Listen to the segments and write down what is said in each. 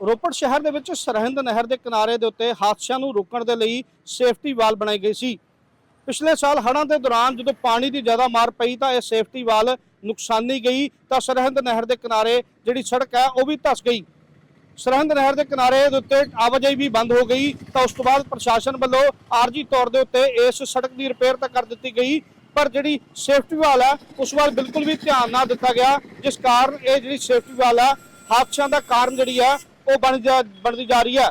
ਰੋਪੜ ਸ਼ਹਿਰ ਦੇ ਵਿੱਚ ਸਰਹਿੰਦ ਨਹਿਰ ਦੇ ਕਿਨਾਰੇ ਦੇ ਉੱਤੇ ਹਾਦਸਿਆਂ ਨੂੰ ਰੋਕਣ ਦੇ ਲਈ ਸੇਫਟੀ ਵਾਲ ਬਣਾਈ ਗਈ ਸੀ। ਪਿਛਲੇ ਸਾਲ ਹੜ੍ਹਾਂ ਦੇ ਦੌਰਾਨ ਜਦੋਂ ਪਾਣੀ ਦੀ ਜ਼ਿਆਦਾ ਮਾਰ ਪਈ ਤਾਂ ਇਹ ਸੇਫਟੀ ਵਾਲ ਨੁਕਸਾਨੀ ਗਈ ਤਾਂ ਸਰਹਿੰਦ ਨਹਿਰ ਦੇ ਕਿਨਾਰੇ ਜਿਹੜੀ ਸੜਕ ਹੈ ਉਹ ਵੀ ਧਸ ਗਈ। ਸਰਹੰਦ ਨਹਿਰ ਦੇ ਕਿਨਾਰੇ ਦੇ ਉੱਤੇ ਆਵਾਜਾਈ ਵੀ ਬੰਦ ਹੋ ਗਈ ਤਾਂ ਉਸ ਤੋਂ ਬਾਅਦ ਪ੍ਰਸ਼ਾਸਨ ਵੱਲੋਂ ਆਰਜੀ ਤੌਰ ਦੇ ਉੱਤੇ ਇਸ ਸੜਕ ਦੀ ਰਿਪੇਅਰ ਤਾਂ ਕਰ ਦਿੱਤੀ ਗਈ, ਪਰ ਜਿਹੜੀ ਸੇਫਟੀ ਵਾਲ ਹੈ ਉਸ ਵੱਲ ਬਿਲਕੁਲ ਵੀ ਧਿਆਨ ਨਾ ਦਿੱਤਾ ਗਿਆ, ਜਿਸ ਕਾਰਨ ਇਹ ਜਿਹੜੀ ਸੇਫਟੀ ਵਾਲ ਹੈ ਹਾਦਸਿਆਂ ਦਾ ਕਾਰਨ ਜਿਹੜੀ ਹੈ ਉਹ ਬਣ ਜਾ, ਬਣਦੀ ਜਾ ਰਹੀ ਹੈ।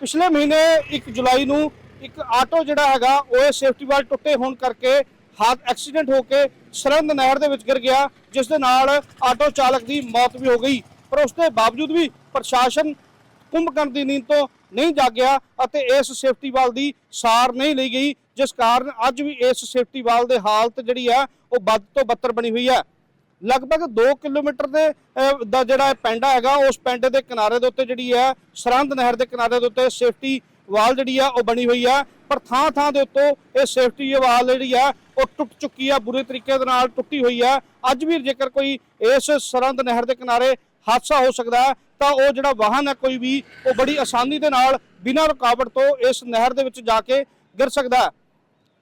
ਪਿਛਲੇ ਮਹੀਨੇ 1 ਜੁਲਾਈ ਨੂੰ ਇੱਕ ਆਟੋ ਜਿਹੜਾ ਹੈਗਾ, ਉਹ ਇਹ ਸੇਫਟੀ ਵਾਲ ਟੁੱਟੇ ਹੋਣ ਕਰਕੇ ਹਾਦ ਐਕਸੀਡੈਂਟ ਹੋ ਕੇ ਸਰਹੰਦ ਨਹਿਰ ਦੇ ਵਿੱਚ ਗਿਰ ਗਿਆ, ਜਿਸ ਦੇ ਨਾਲ ਆਟੋ ਚਾਲਕ ਦੀ ਮੌਤ ਵੀ ਹੋ ਗਈ। ਪਰ ਉਸ ਦੇ ਬਾਵਜੂਦ ਵੀ ਪ੍ਰਸ਼ਾਸਨ ਕੁੰਭਕਰਨ ਦੀ ਨੀਂਦ ਤੋਂ ਨਹੀਂ ਜਾਗਿਆ ਅਤੇ ਇਸ ਸੇਫਟੀ ਵਾਲ ਦੀ ਸਾਰ ਨਹੀਂ ਲਈ ਗਈ, ਜਿਸ ਕਾਰਨ ਅੱਜ ਵੀ ਇਸ ਸੇਫਟੀ ਵਾਲ ਦੇ ਹਾਲਤ ਜਿਹੜੀ ਹੈ ਉਹ ਵੱਧ ਤੋਂ ਬੱਤਰ ਬਣੀ ਹੋਈ ਹੈ। ਲਗਭਗ 2 ਕਿਲੋਮੀਟਰ ਦੇ ਦਾ ਜਿਹੜਾ ਇਹ ਪਿੰਡ ਹੈਗਾ, ਉਸ ਪਿੰਡ ਦੇ ਕਿਨਾਰੇ ਦੇ ਉੱਤੇ ਜਿਹੜੀ ਹੈ, ਸਰਹੰਦ ਨਹਿਰ ਦੇ ਕਿਨਾਰੇ ਦੇ ਉੱਤੇ ਸੇਫਟੀ ਵਾਲ ਜਿਹੜੀ ਆ, ਉਹ ਬਣੀ ਹੋਈ ਆ। ਪਰ ਥਾਂ ਥਾਂ ਦੇ ਉੱਤੋਂ ਇਹ ਸੇਫਟੀ ਵਾਲ ਜਿਹੜੀ ਆ, ਉਹ ਟੁੱਟ ਚੁੱਕੀ ਆ, ਬੁਰੇ ਤਰੀਕੇ ਦੇ ਨਾਲ ਟੁੱਟੀ ਹੋਈ ਆ। ਅੱਜ ਵੀ ਜੇਕਰ ਕੋਈ ਇਸ ਸਰਹੰਦ ਨਹਿਰ ਦੇ ਕਿਨਾਰੇ ਹਾਦਸਾ ਹੋ ਸਕਦਾ ਤਾਂ ਉਹ ਜਿਹੜਾ ਵਾਹਨ ਹੈ ਕੋਈ ਵੀ, ਉਹ ਬੜੀ ਆਸਾਨੀ ਦੇ ਨਾਲ ਬਿਨਾਂ ਰੁਕਾਵਟ ਤੋਂ ਇਸ ਨਹਿਰ ਦੇ ਵਿੱਚ ਜਾ ਕੇ ਗਿਰ ਸਕਦਾ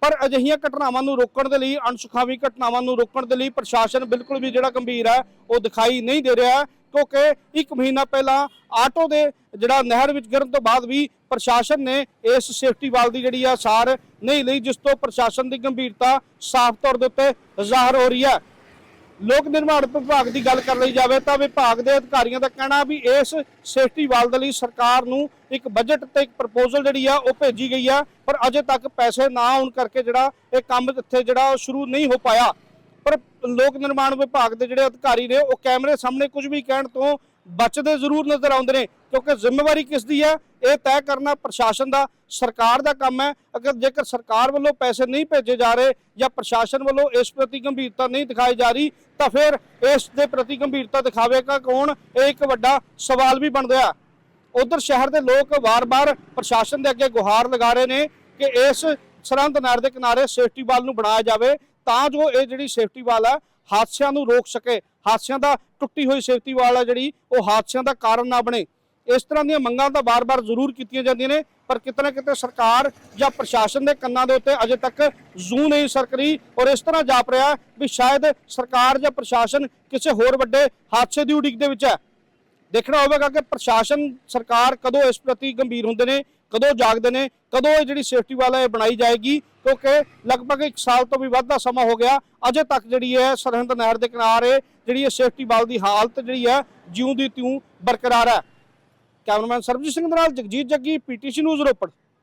ਪਰ ਅਜਿਹੀਆਂ ਘਟਨਾਵਾਂ ਨੂੰ ਰੋਕਣ ਦੇ ਲਈ, ਅਣਸੁਖਾਵੀ ਘਟਨਾਵਾਂ ਨੂੰ ਰੋਕਣ ਦੇ ਲਈ ਪ੍ਰਸ਼ਾਸਨ ਬਿਲਕੁਲ ਵੀ ਜਿਹੜਾ ਗੰਭੀਰ ਹੈ, ਉਹ ਦਿਖਾਈ ਨਹੀਂ ਦੇ ਰਿਹਾ ਕਿਉਂਕਿ ਇੱਕ ਮਹੀਨਾ ਪਹਿਲਾਂ ਆਟੋ ਦੇ ਜਿਹੜਾ ਨਹਿਰ ਵਿੱਚ ਗਿਰਨ ਤੋਂ ਬਾਅਦ ਵੀ ਪ੍ਰਸ਼ਾਸਨ ਨੇ ਇਸ ਸੇਫਟੀ ਵਾਲ ਦੀ ਜਿਹੜੀ ਆ ਸਾਰ ਨਹੀਂ ਲਈ, ਜਿਸ ਤੋਂ ਪ੍ਰਸ਼ਾਸਨ ਦੀ ਗੰਭੀਰਤਾ ਸਾਫ਼ ਤੌਰ ਦੇ ਉੱਤੇ ਜ਼ਾਹਰ ਹੋ ਰਹੀ ਹੈ। ਲੋਕ ਨਿਰਮਾਣ ਵਿਭਾਗ ਦੀ ਗੱਲ ਕਰ ਲਈ ਜਾਵੇ ਤਾਂ ਵਿਭਾਗ ਦੇ ਅਧਿਕਾਰੀਆਂ ਦਾ ਕਹਿਣਾ ਵੀ ਇਸ ਸੇਫਟੀ ਵਾਲ ਦੇ ਲਈ ਸਰਕਾਰ ਨੂੰ ਇੱਕ ਬਜਟ ਤੇ ਇੱਕ ਪ੍ਰਪੋਜ਼ਲ ਜਿਹੜੀ ਆ ਉਹ ਭੇਜੀ ਗਈ ਆ, ਪਰ ਅਜੇ ਤੱਕ ਪੈਸੇ ਨਾ ਆਉਣ ਕਰਕੇ ਜਿਹੜਾ ਇਹ ਕੰਮ ਇੱਥੇ ਜਿਹੜਾ ਉਹ ਸ਼ੁਰੂ ਨਹੀਂ ਹੋ ਪਾਇਆ। ਪਰ ਲੋਕ ਨਿਰਮਾਣ ਵਿਭਾਗ ਦੇ ਜਿਹੜੇ ਅਧਿਕਾਰੀ ਨੇ ਉਹ ਕੈਮਰੇ ਸਾਹਮਣੇ ਕੁਝ ਵੀ ਕਹਿਣ ਤੋਂ ਬਚਦੇ ਜ਼ਰੂਰ ਨਜ਼ਰ ਆਉਂਦੇ ਨੇ। ਕਿਉਂਕਿ ਜ਼ਿੰਮੇਵਾਰੀ ਕਿਸ ਦੀ ਹੈ? ਇਹ ਤੈਅ ਕਰਨਾ ਪ੍ਰਸ਼ਾਸਨ ਦਾ, ਸਰਕਾਰ ਦਾ ਕੰਮ ਹੈ। ਅਗਰ ਜੇਕਰ ਸਰਕਾਰ ਵੱਲੋਂ ਪੈਸੇ ਨਹੀਂ ਭੇਜੇ ਜਾ ਰਹੇ ਜਾਂ ਪ੍ਰਸ਼ਾਸਨ ਵੱਲੋਂ ਇਸ ਪ੍ਰਤੀ ਗੰਭੀਰਤਾ ਨਹੀਂ ਦਿਖਾਈ ਜਾ ਰਹੀ, ਤਾਂ ਫਿਰ ਇਸ ਦੇ ਪ੍ਰਤੀ ਗੰਭੀਰਤਾ ਦਿਖਾਵੇਗਾ ਕੌਣ? ਇਹ ਇੱਕ ਵੱਡਾ ਸਵਾਲ ਵੀ ਬਣਦਾ ਹੈ। ਉਧਰ ਸ਼ਹਿਰ ਦੇ ਲੋਕ ਵਾਰ-ਵਾਰ ਪ੍ਰਸ਼ਾਸਨ ਦੇ ਅੱਗੇ ਗੁਹਾਰ ਲਗਾ ਰਹੇ ਨੇ ਕਿ ਇਸ ਸਰਹੰਦ ਨਹਿਰ ਦੇ ਕਿਨਾਰੇ ਸੇਫਟੀ ਵਾਲ ਨੂੰ ਬਣਾਇਆ ਜਾਵੇ ਤਾਂ ਜੋ ਇਹ ਜਿਹੜੀ ਸੇਫਟੀ ਵਾਲ ਹੈ, ਹਾਦਸਿਆਂ ਨੂੰ ਰੋਕ ਸਕੇ। ਹਾਦਸਿਆਂ ਦਾ ਟੁੱਟੀ ਹੋਈ ਸੇਫਟੀ ਵਾਲ ਹੈ ਜਿਹੜੀ, ਉਹ ਹਾਦਸਿਆਂ ਦਾ ਕਾਰਨ ਨਾ ਬਣੇ। ਇਸ ਤਰ੍ਹਾਂ ਦੀਆਂ ਮੰਗਾਂ ਤਾਂ ਬਾਰ-ਬਾਰ ਜ਼ਰੂਰ ਕੀਤੀਆਂ ਜਾਂਦੀਆਂ ਨੇ, ਪਰ ਕਿਤੇ ਨਾ ਕਿਤੇ ਸਰਕਾਰ ਜਾਂ ਪ੍ਰਸ਼ਾਸਨ ਦੇ ਕੰਨਾਂ ਦੇ ਉੱਤੇ ਅਜੇ ਤੱਕ ਜ਼ੂ ਨਹੀਂ ਸਰਕ ਰਹੀ ਔਰ ਇਸ ਤਰ੍ਹਾਂ ਜਾਪ ਰਿਹਾ ਵੀ ਸ਼ਾਇਦ ਸਰਕਾਰ ਜਾਂ ਪ੍ਰਸ਼ਾਸਨ ਕਿਸੇ ਹੋਰ ਵੱਡੇ ਹਾਦਸੇ ਦੀ ਉਡੀਕ ਦੇ ਵਿੱਚ ਹੈ। ਦੇਖਣਾ ਹੋਵੇਗਾ ਕਿ ਪ੍ਰਸ਼ਾਸਨ, ਸਰਕਾਰ ਕਦੋਂ ਇਸ ਪ੍ਰਤੀ ਗੰਭੀਰ ਹੁੰਦੇ ਨੇ, ਕਦੋਂ ਜਾਗਦੇ ਨੇ, ਕਦੋਂ ਇਹ ਜਿਹੜੀ ਸੇਫਟੀ ਵਾਲਾ ਇਹ ਬਣਾਈ ਜਾਏਗੀ, ਕਿਉਂਕਿ ਲਗਭਗ 1 ਸਾਲ ਤੋਂ ਵੀ ਵੱਧ ਦਾ ਸਮਾਂ ਹੋ ਗਿਆ, ਅਜੇ ਤੱਕ ਜਿਹੜੀ ਹੈ ਸਰਹੰਦ ਨਹਿਰ ਦੇ ਕਿਨਾਰੇ ਜਿਹੜੀ ਇਹ ਸੇਫਟੀ ਵਾਲ ਦੀ ਹਾਲਤ ਜਿਹੜੀ ਹੈ ਜਿਉਂ ਦੀ ਤਿਉਂ ਬਰਕਰਾਰ ਹੈ। ਕੈਮਰਾਮੈਨ ਸਰਬਜੀਤ ਸਿੰਘ ਦੇ ਨਾਲ ਜਗਜੀਤ ਜੱਗੀ ਪੀਟੀਸੀ ਨਿਊਜ਼ ਰੋਪੜ।